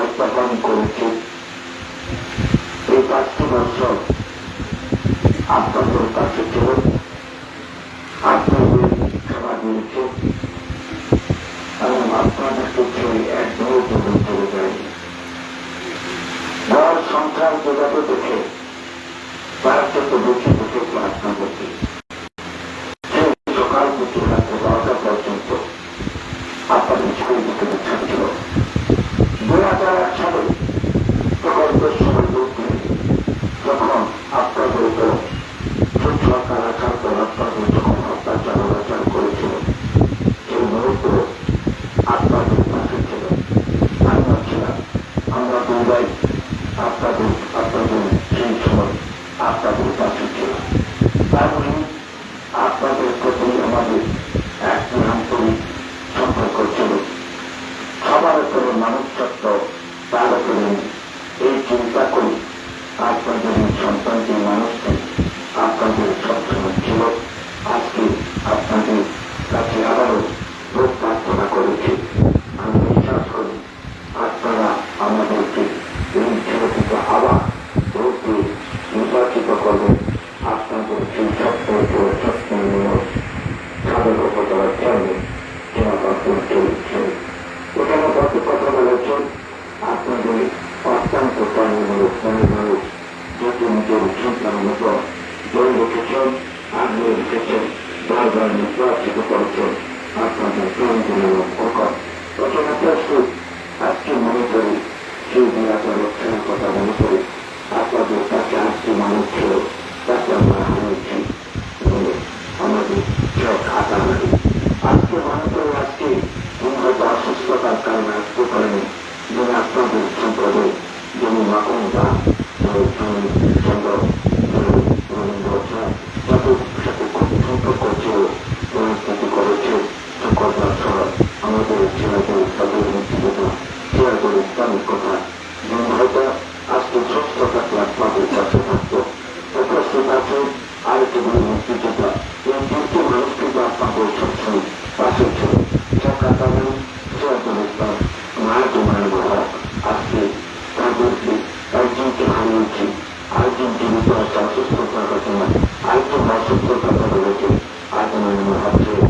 প্রত্যাখ্যান করেছে। এই পাঁচটি বছর আপনাদের কাছে চলে আপনাদের সেবা দিয়েছে। এবং আপনাদের কিছু একদম উপভোগ চলে যায়নি যার সংখ্যার যোগাযোগ দেখে, তার তো বেশি দেখেছে আপনাদের আপনাদের সেই সময় আপনাদের কাছে ছিল তারপরে আপনাদের প্রতি আমাদের এক আন্তরিক সম্পর্ক ছিল সবার উপরে মানব তার উপরে এই চিন্তা করি আপনাদের এই সন্তানটি মানুষটি আপনাদের সবসময় ছিল আজকে আপনাদের হয়েছে আরেকজন জীবিত আছে অসুস্থতার ঘটনা আরেকজন অসুস্থতার কথা বলেছে আজ আমি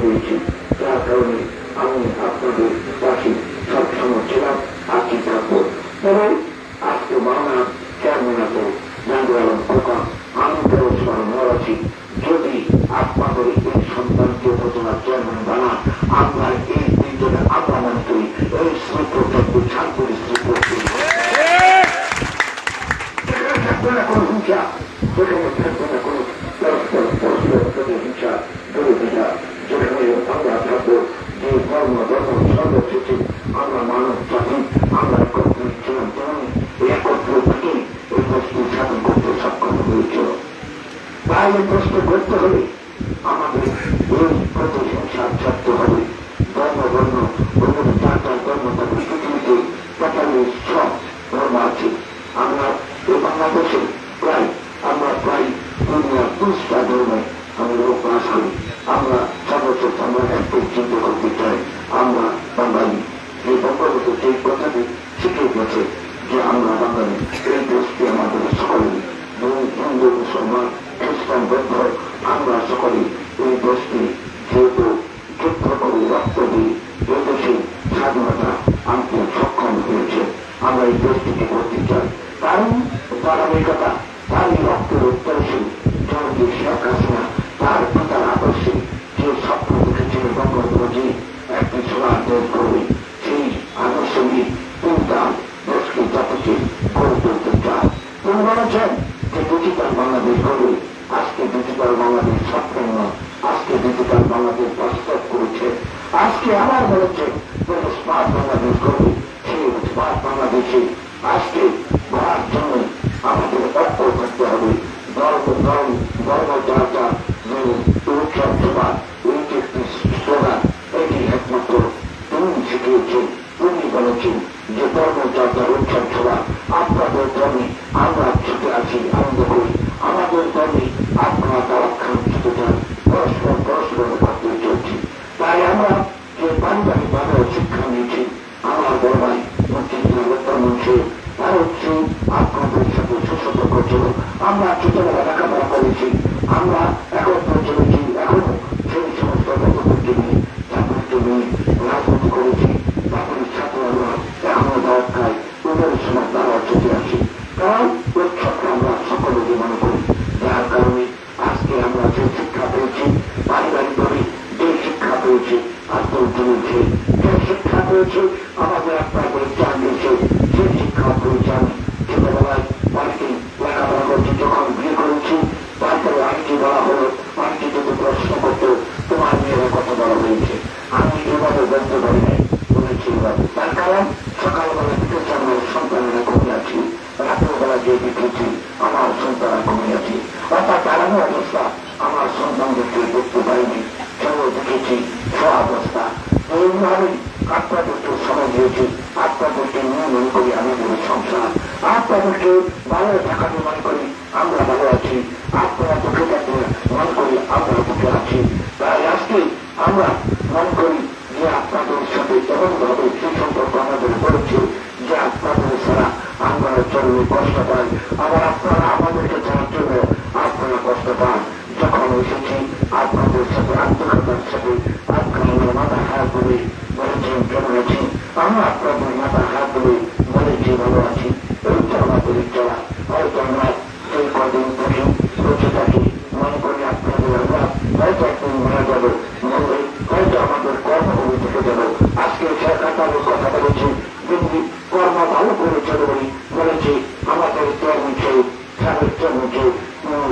পেয়েছি যার কারণে আমি আপনাদের পাশে সবসময় ছিলাম আছি থাকব। তবে আজকে বাংলা চেয়ারম্যান আছে আলম খোকা। আমি কেউ স্মরণ আছি যদি আপনাদের এই সন্তানকে উপজেলা চেয়ারম্যান বানান আমরা এই দুইজনে আমরা মনে করি এই শ্রীপ্রকল্প ছাত্রী শ্রীপ্রকল্প সেখানে থাকবে না কোনো হিংসা সেখানে থাকবে না কোনো পরস্পর পরস্পরের প্রতি হিংসা বিরোধিতা যেখানে আমরা থাকব যে ধর্ম ধর্ম সর্বশেষে আমরা মানব জাতি আমরা একত্রিত ছিলাম তেমনি এই একত্র থেকে এই বস্তু সাধন করতে সক্ষম হয়েছিল তাই এই প্রশ্ন করতে হবে আমাদের এই প্রতি হিংসা ছাড়তে হবে ধর্ম ধর্ম অন্য চার চার ধর্ম তাদের পৃথিবীতে পৃথিবী সব ধর্ম আছে আমরা এই বাংলাদেশে প্রায় আমরা প্রায় দুনিয়ার দুষ্টা ধর্মে আমরা লোক বাস করি আমরা সর্বশেষ আমরা একটাই চিন্তা করতে চাই, আমরা বাঙালি। এই বঙ্গবন্ধু সেই কথাটি শিখে গেছে যে আমরা বাঙালি, এই দেশটি আমাদের সকলে হিন্দু, মুসলমান, খ্রিস্টান, বৌদ্ধ, আমরা সকলে এই দেশটি যেহেতু যুদ্ধ করে রক্ত দিয়ে এই দেশে স্বাধীনতা আনতে সক্ষম হয়েছে, আমরা এই দেশটিকে করতে চাই। কারণ ধারাবাহিকতা তারই রক্তের উত্তরসূরি জনগী শেখ হাসিনা, তার পিতার আদর্শে যে স্বপ্ন দেখেছিলেন বঙ্গবন্ধুজি একটি সোনার দেশ করবে সেই আদর্শ নিয়ে তিনি তার দেশকে আজকে আবার বলেছে যে স্মার্ট বাংলাদেশ করবে সেই স্মার্ট বাংলাদেশে আজকে গড়ার জন্য হবে ধর্ম ধর্ম ধর্ম এই যে একটি স্লোগান এটি একমাত্র তুমি শিখিয়েছেন তুমি বলেছেন যে ধর্ম যাত্রা উৎসব সভা আপনাদের ধর্মে আমরা ছুটে আছি আনন্দ করি আমাদের ধর্মে আপনারা তারা খান ছুটে যান পরস্পর পরস্পরের পাত্রে চলছি তাই আমরা যে পারিবারিক ভাবে শিক্ষা নিয়েছি আমার বড় ভাই মুক্তিযুদ্ধ বর্তমানছে তার হচ্ছে আপনাদের সাথে সুসতর্ক ছিল আমরা ছোটবেলা লেখাপড়া করেছি আমরা একত্র চলেছি এখনও সেই সমস্ত বন্ধুদেরকে নিয়ে চাকরিকে নিয়ে রাজনীতি করেছি চাকরির সাথে আমরা এখনও দাওয়াত খাই ওদের সময় তারা ছুটে আসি কারণ উৎসবকে আমরা সকলে মনে করি যার কারণে আজকে আমরা যে শিক্ষা পেয়েছি পারিবারিকভাবে যে শিক্ষা পেয়েছি আত্মজীবনছে যে শিক্ষা পেয়েছি আমাদের আপনাদের চান দিয়েছে যে শিক্ষা পেয়েছি আমি ছোটবেলায় অনেকে লেখাপড়া করছি যখন বিয়ে করেছি তারপরে আইনটি বলা হলো আইনটি যদি প্রশ্ন করতো তোমার মেয়েরা কত বড় হয়েছে আমি এভাবে বলতে পারি নাই বলেছি এভাবে তার কারণ সকালবেলা দেখেছি আমার সন্তানেরা ঘুমিয়ে আছি রাত্রেবেলা যে দেখেছি আমার সন্তানরা ঘুমিয়ে আছি অর্থাৎ দাঁড়ানো অবস্থা আমার সন্তানদেরকে দেখতে পাইনি কেউ দেখেছি সব অবস্থা এইভাবে আপনাদেরকে সময় দিয়েছি আপনাদেরকে নিয়ে মনে করি আমাদের সংসার আপনাদেরকে ভালো থাকাতে মনে করি আমরা ভালো আছি আপনারা দুঃখে মনে করি আমরা দুঃখে আছি তাই আজকে আমরা মনে করি যে আপনাদের সাথে এমন ভাবে সেই সম্পর্ক আমাদের করেছে যে আপনাদের ছাড়া আমরা চললে কষ্ট পাই আবার আপনারা আমাদেরকে ছাড়ার জন্য আপনারা কষ্ট পান যখন এসেছি আপনাদের সাথে আত্মীয়তার সাথে আপনাদের মাথা হাত ধরে বলেছেন কেমন আছি আমরা আপনাদের মাথা হাত ধরে বলেছি ভালো আছি চলা হয়তো আমরা সেই কদিন থেকে বেঁচে থাকি মনে করি আপনাদের আমরা হয়তো একদিন মারা যাব মনে হয়তো আমাদের কর্মভূমি থেকে যাব আজকে সরকারের কথা বলেছি কিন্তু কর্ম ভালো করেছে বলে বলেছি আমাদের কর্মছে সাবেক কর্মছে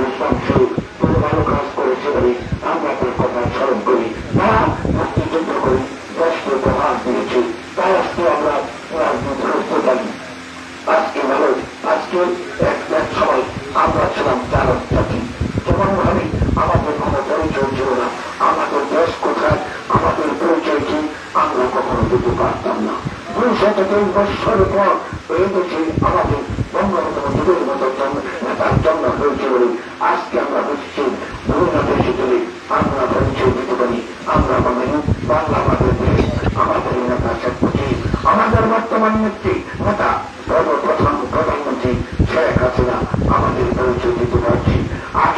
ইসলামছে তুমি ভালো কাজ করেছে বলে আমরা তার কথা স্মরণ করি তারা মুক্তিযুদ্ধ করি দেশকে প্রভাব দিয়েছে তাই আজকে আমরা রাজনীতি করতে পারি আজকে ভালো এক এক সময় আমরা ছিলাম আজকে আমরা বুঝছি। দিতে পারি, আমরা বাঙালি বাংলা আমাদের দেশ, আমাদের নেতা আমাদের বর্তমান নেত্রী, নেতা সর্বপ্রথম প্রধানমন্ত্রী শেখ হাসিনা আমাদের পরিচয় দিতে পারছি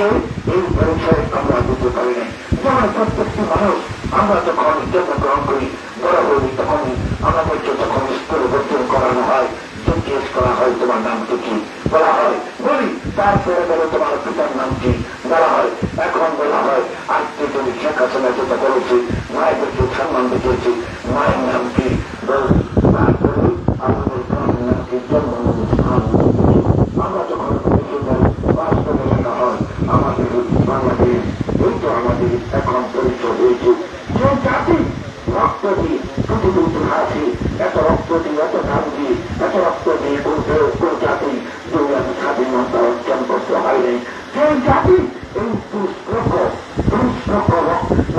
আগে এই পরিচয় আমরা দিতে পারি নাই। যেমন প্রত্যেকটি মানুষ, আমরা যখন জন্মগ্রহণ করি, বড় হই তখনই আমাদেরকে যখন স্কুলে ভর্তি করানো হয়, জিজ্ঞেস করা হয়, তোমার নাম কি? বলা হয়, বলি, তারপরে বলে, তোমার পিতার নাম কি? বলা হয়, এখন বলা হয়, আজকে তুমি শেখ হাসিনা যেটা করেছি মায়েদেরকে সম্মান দেখিয়েছি, মায়ের নাম কি বল তারপরে আমাদের গ্রামের নাম কি জন্ম স্থান আমরা যখন দেশে যাই বাস্তবে লেখা হয় আমাদের বাংলাদেশ এই তো আমাদের এখন পরিচয় হয়েছে যে জাতি রক্ত দিয়ে পৃথিবীর ইতিহাসে এত রক্ত দিয়ে এত নাম দিয়ে এত রক্ত কোন জাতি জাতি এই ত্রিশ লক্ষ ত্রিশ লক্ষ রক্ত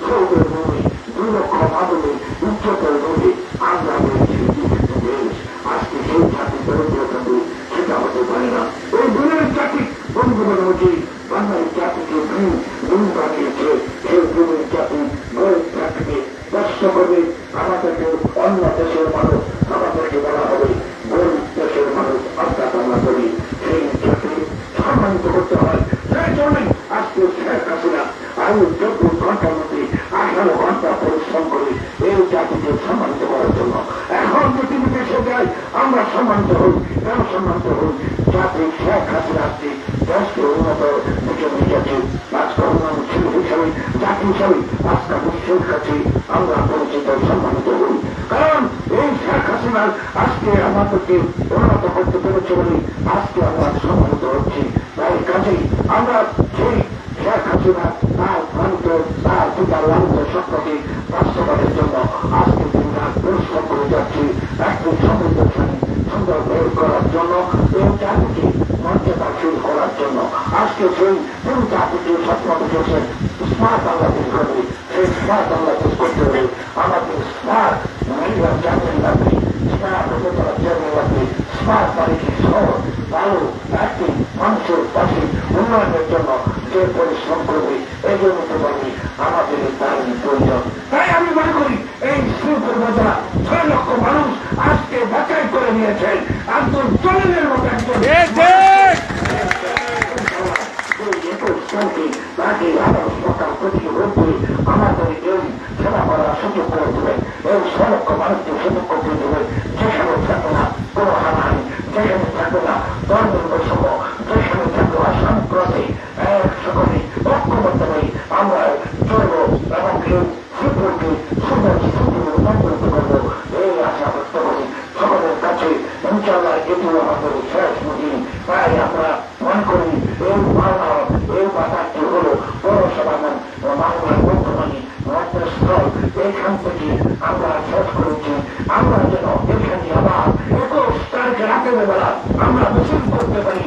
সৌদের ভূমি দুই লক্ষ মানুষের ইজ্জতের ভূমি আমরা রয়েছি জীবিত দেশ আজকে সেই জাতি দরিদ্র থাকবে সেটা হতে পারে না এই দুনিয়ার জাতি বন্ধুবান উচিত বাংলার জাতিকে ভিন ভিন বানিয়েছে সেই ভূমির জাতি গরিব থাকবে কষ্ট করবে আমাদেরকে অন্য দেশের মানুষ আমাদেরকে বলা হবে গরিব দেশের মানুষ অর্থাৎ আমরা করি সেই জাতি সম্মানিত করতে হয় সেই জন্যই আজকে শেখ হাসিনা আরও চব্বিশ ঘণ্টার মধ্যে আঠারো ঘণ্টা পরিশ্রম করে এই জাতিকে সম্মানিত করার জন্য এখন পৃথিবীতে এসে যায় আমরা সম্মানিত হই কেন সম্মানিত হই জাতি শেখ হাসিনা আজকে দেশকে উন্নত দিকে নিয়ে গেছে আজকে উন্নয়নশীল হিসাবে জাতি হিসাবে আজকে বিশ্বের কাছে আমরা পরিচিত সম্মানিত হই কারণ এই হাসিনার আজকে আমাদেরকে উন্নত করতে পেরেছে বলে আজকে আমরা সম্মানিত হচ্ছি। তাই কাজেই আমরা সেই শেখ হাসিনা, তার ভ্রান্ত, তার পিতার লালিত স্বপ্নকে বাস্তবায়নের জন্য আজকে দিন পরিশ্রম করে যাচ্ছি। একটি সমৃদ্ধশালী সুন্দর বের করার জন্য এই জাতিকে মর্যাদাশীল করার জন্য আজকে সেই কোন জাতিকে স্বপ্ন দেখেছেন স্মার্ট বাংলাদেশ হবে সেই স্মার্ট বাংলাদেশ করতে হলে আমাদের স্মার্ট মহিলা জাতির লাগবে স্মার্ট উপজেলা জাতির স্মার্ট বাড়িটি শহর ভালো একটি মানুষের পাশে উন্নয়নের জন্য যে পরিশ্রম করবে এগিয়ে নিতে পারবে আমাদের তার প্রয়োজন তাই আমি মনে করি এই শিল্পের মজা ছয় লক্ষ মানুষ আজকে বাছাই করে নিয়েছেন। একজন চলনের মতো একজন তাকে আবার সরকার প্রতিরোধ করে আমাদের এই সেবা করার সুযোগ করে দেবে। এই সলক্ষ মানুষকে সুযোগ করে দেবে। ইনশাল্লাহ এটি আমাদের শেষ নদী তাই আমরা মনে করি এই মালা এই বাতাসটি হল পৌরসভা বাংলার বর্তমানে রাজ্যস্থল এইখান থেকে আমরা শেষ করেছি আমরা যেন এখানে আবার একুশ তারিখে রাতের বেলা আমরা মিছিল করতে পারি